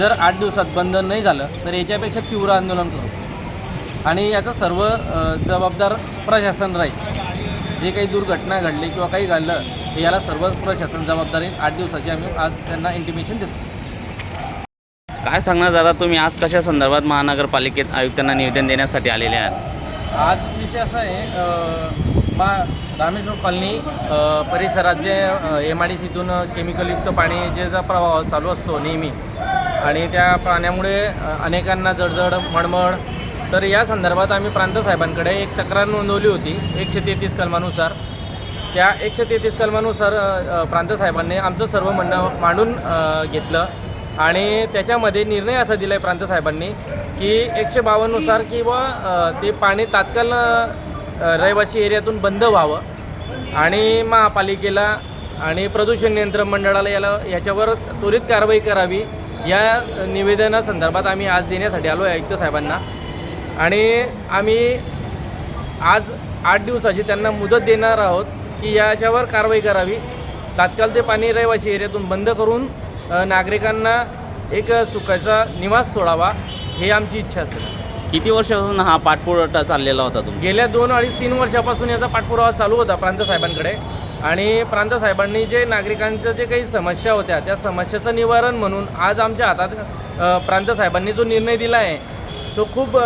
जर आठ दिवसात बंद नाही झालं तर याच्यापेक्षा तीव्र आंदोलन करू. आणि याचा सर्व जबाबदार प्रशासन राहील. जे काही दुर्घटना घडली किंवा काही घडलं तर याला सर्व प्रशासन जबाबदारी आठ दिवसाची आम्ही आज त्यांना इंटिमेशन देतो. काय सांगणार दादा तुम्ही? आज कशा संदर्भात महानगरपालिकेत आयुक्तांना निवेदन देण्यासाठी आलेले आहात? आज विषय असा आहे मा रामेश्वर कॉलनी परिसरात जे एम आय डी सीतून केमिकलयुक्त पाणी जे जा प्रवाह चालू असतो नेहमी आणि त्या प्राण्यामुळे अनेकांना जडजड मळमळ. तर या संदर्भात आम्ही प्रांत साहेबांकडे एक तक्रार नोंदवली होती एकशे तेहतीस कलमानुसार. त्या एकशे तेहतीस कलमानुसार प्रांतसाहेबांनी प्रांत साहेबांनी आमचं सर्व म्हणणं मांडून घेतलं. आणि त्याच्यामध्ये निर्णय असा दिला आहे प्रांत साहेबांनी की एकशे बावन्ननुसार किंवा ते पाणी तात्काळ रहिवासी एरियातून बंद व्हावं. आणि महापालिकेला आणि प्रदूषण नियंत्रण मंडळाला याला याच्यावर त्वरित कारवाई करावी. या निवेदनासंदर्भात आम्ही आज देण्यासाठी आलो आहे आयुक्त साहेबांना. आणि आम्ही आज आठ दिवसाची त्यांना मुदत देणार आहोत की याच्यावर कारवाई करावी. तात्काळ ते पाणी रहिवासी एरियातून बंद करून नागरिकांना एक सुखाचा निवास सोडावा हे आमची इच्छा असेल. किती वर्षापासून हा पाठपुरवठा चाललेला होता तुमचा? गेल्या दोन अडीच तीन वर्षापासून याचा पाठपुरावा चालू होता प्रांत साहेबांकडे. आणि प्रांत साहेबांनी जे नागरिकांच्या जे काही समस्या होत्या त्या समस्याचं निवारण म्हणून आज आमच्या हातात प्रांत साहेबांनी जो निर्णय दिला आहे तो खूप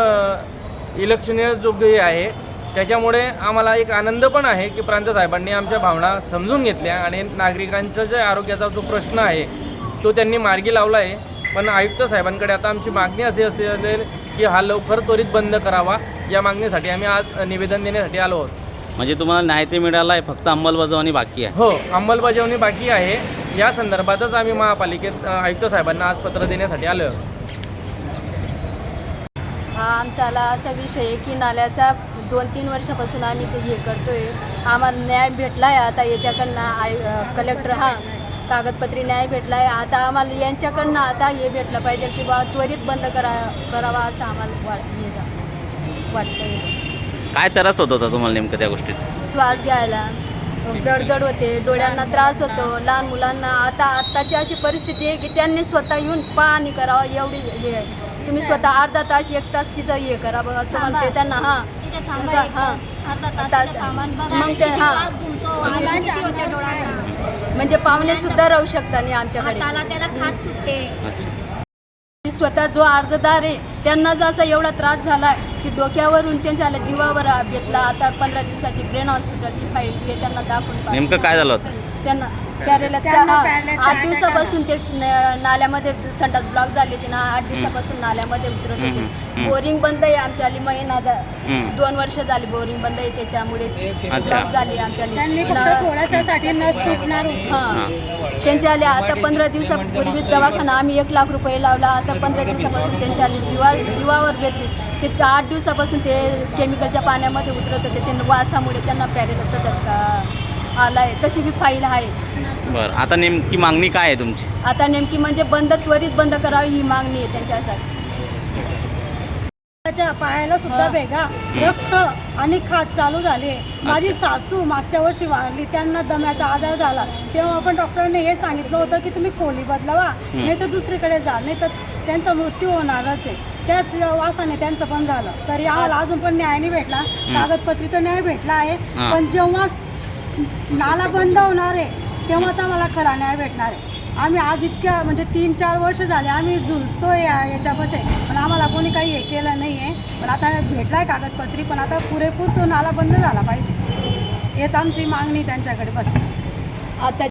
इलेक्शनीय आहे. त्याच्यामुळे आम्हाला एक आनंद पण आहे की प्रांत साहेबांनी आमच्या भावना समजून घेतल्या आणि नागरिकांचा जे आरोग्याचा जो प्रश्न आहे तो त्यांनी मार्गी लावला आहे. पण आयुक्त साहेबांकडे आता आमची मागणी अशी असेल की हा लवकर त्वरित बंद करावा. या मागणीसाठी आम्ही आज निवेदन देण्यासाठी आलो आहोत. म्हणजे तुम्हाला न्याय ते मिळाला आहे फक्त अंमलबजावणी बाकी आहे. हो अंमलबजावणी बाकी आहे. या संदर्भातच आम्ही महापालिकेत अ, आयुक्त साहेबांना आज पत्र देण्यासाठी आलो. हा आमचाला असा विषय आहे की नाल्याचा दोन तीन वर्षापासून आम्ही ते हे करतोय. आम्हाला न्याय भेटला आहे आता याच्याकडनं आय कलेक्टर हा कागदपत्री न्याय भेटला आहे आता आम्हाला यांच्याकडनं आता हे भेटलं पाहिजे की बा त्वरित बंद करा करावा असं आम्हाला वाट हे जा- वाटतं काय त्रास होत होता तुम्हाला नेमकं त्या गोष्टीचा? श्वास घ्यायला जडजड होते डोळ्यांना त्रास होतो लहान मुलांना. आता आत्ताची अशी परिस्थिती आहे की त्यांनी स्वतः येऊन पाहणी करावं एवढी हे आहे. तुम्ही स्वतः अर्धा तास एक तास तिथं हे करा बघा तुम्हाला ते त्यांना हां. हां. तास. मग ते हां. म्हणजे पाहुणे सुद्धा राहू शकता नाही आमच्याकडे. त्याला खास सुट्टे अच्छा. स्वतः जो अर्जदार आहे त्यांना जसा एवढा त्रास झाला की डोक्यावरून त्यांच्या जीवावर घेतला आता पंधरा दिवसाची ब्रेन हॉस्पिटलची फाईल हे त्यांना दाखवून नेमकं काय झालं होतं? त्यांना पॅरेलाचा हा आठ दिवसापासून ते न- नाल्यामध्ये संडास ब्लॉक झाले होते ना आठ दिवसापासून नाल्यामध्ये उतरत हम्म, हम्म, होते. बोरिंग बंद आहे आमच्या आली महिना झा- हम्म. दोन वर्ष झाली बोरिंग बंद आहे त्याच्यामुळे अच्छा. ब्लॉक झाली आमच्या त्यांनी फक्त थोड्यासाठी नस तुटणार होती. हां. त्यांच्या आले आता पंधरा दिवसापूर्वी दवाखाना आम्ही एक लाख रुपये लावला. आता पंधरा दिवसापासून त्यांच्या आली जीवा जीवावर बेतली ते आठ दिवसापासून ते केमिकलच्या पाण्यामध्ये उतरत होते. ते वासामुळे त्यांना पॅरेलाचा धक्का आला आहे तशी बी फाईल आहे. बरं आता नेमकी मागणी काय आहे तुमची? आता नेमकी म्हणजे बंद त्वरित बंद करावी ही मागणी आहे त्यांच्यासाठी. त्याच्या पायाला सुद्धा हा. भेगा रक्त आणि खात चालू झाले माझी सासू मागच्या वर्षी वारली त्यांना दम्याचा आजार झाला. तेव्हा पण डॉक्टरांनी हे सांगितलं होतं की तुम्ही खोली बदलावा नाही तर दुसरीकडे जा नाही तर त्यांचा मृत्यू होणारच आहे. त्याच वासाने त्यांचं पण झालं. तरी आम्हाला अजून पण न्याय नाही भेटला कागदपत्री तर न्याय भेटला आहे. हा. पण जेव्हा नाला बंद होणार आहे तेव्हाच आम्हाला खरा न्याय भेटणार आहे. आम्ही आज इतक्या म्हणजे तीन चार वर्ष झाले आम्ही झुलतो या याच्यापाशी पण आम्हाला कोणी काही हे केलं नाही आहे पण आता भेटला आहे कागदपत्री पण आता पुरेपूर तो नाला बंद झाला पाहिजे. हेच आमची मागणी त्यांच्याकडे बस. आता